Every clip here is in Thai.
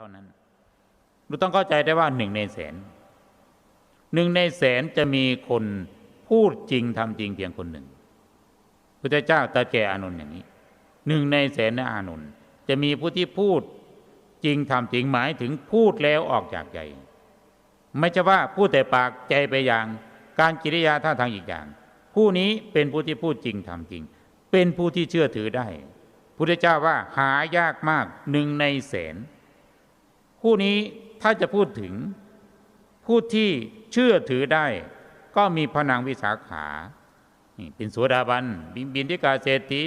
ท่านั้นเราต้องเข้าใจได้ว่าหนึ่งในแสนหนึ่งในแสนจะมีคนพูดจริงทำจริงเพียงคนหนึ่งพุทธเจ้าตรัสแก่อานนท์อย่างนี้หนึ่งในแสนนะอานนท์จะมีผู้ที่พูดจริงทำจริงหมายถึงพูดแล้วออกจากใจ ไม่ใช่ว่าพูดแต่ปากใจไปอย่าง การกิริยาท่าทางอีกอย่าง ผู้นี้เป็นผู้ที่พูดจริงทำจริง เป็นผู้ที่เชื่อถือได้พุทธเจ้าว่าหายากมากหนึ่งในแสน ผู้นี้ถ้าจะพูดถึงผู้ที่เชื่อถือได้ ก็มีพนางวิสาขาเป็นโสดาบันบินบินทิกาเศรษฐี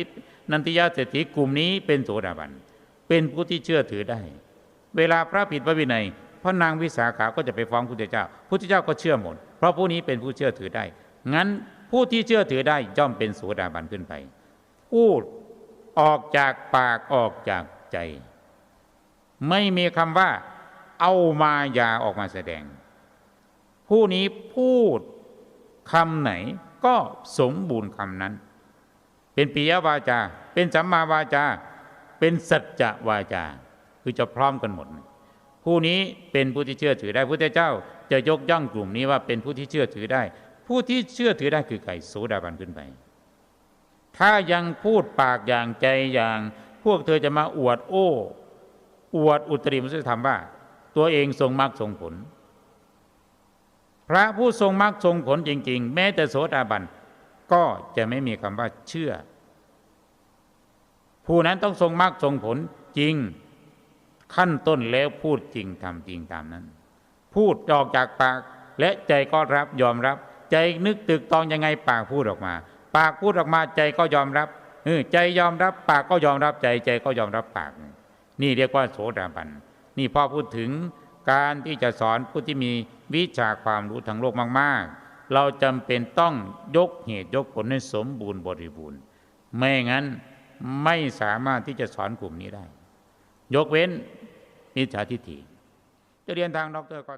นันทิยาเศรษฐีกลุ่มนี้เป็นโสดาบัน เป็นผู้ที่เชื่อถือได้ เวลาพระผิดพระวินัยพระนางวิสาขาก็จะไปฟ้องพุทธเจ้าพุทธเจ้าก็เชื่อหมด เพราะผู้นี้เป็นผู้เชื่อถือได้ งั้นผู้ที่เชื่อถือได้ย่อมเป็นโสดาบันขึ้นไป พูดออกจากปากออกจากใจ ไม่มีคำว่า เอามายาออกมาแสดง ผู้นี้พูดคำไหนก็สมบูรณ์คำนั้น เป็นปิยวาจา เป็นสัมมาวาจา เป็นสัจจะวาจา คือจะพร้อมกันหมด ผู้นี้เป็นผู้ที่เชื่อถือได้พุทธเจ้า จะยกย่องกลุ่มนี้ว่าเป็นผู้ที่เชื่อถือได้ ผู้ที่เชื่อถือได้คือไก่โสดาบันขึ้นไป ถ้ายังพูดปากอย่างใจอย่าง พวกเธอจะมาอวดโอ้ อวดอุตริมุสธรรมว่า ตัวเองทรงมรรคทรงผล พระผู้ทรงมรรคทรงผลจริง ๆ แม้แต่โสดาบันก็จะไม่มีคำว่าเชื่อ ผู้นั้นต้องทรงมรรคทรงผลจริง ขั้นต้นแล้วพูดจริงทำจริงตามนั้น พูดออกจากปากและใจก็รับยอมรับ ใจนึกตึกตองยังไงปากพูดออกมา ปากพูดออกมาใจก็ยอมรับเออใจยอมรับ ปากก็ยอมรับใจใจก็ยอมรับปาก นี่เรียกว่าโสดาบัน นี่พ่อพูดถึงการที่จะสอนผู้ที่มีวิชาความรู้ทางโลกมากๆ เราจำเป็นต้องยกเหตุยกผลให้สมบูรณ์บริบูรณ์ ไม่งั้นไม่สามารถที่จะสอนกลุ่มนี้ได้ ยกเว้นมิจฉาทิฏฐิจะเรียนทางด็อกเตอร์ก็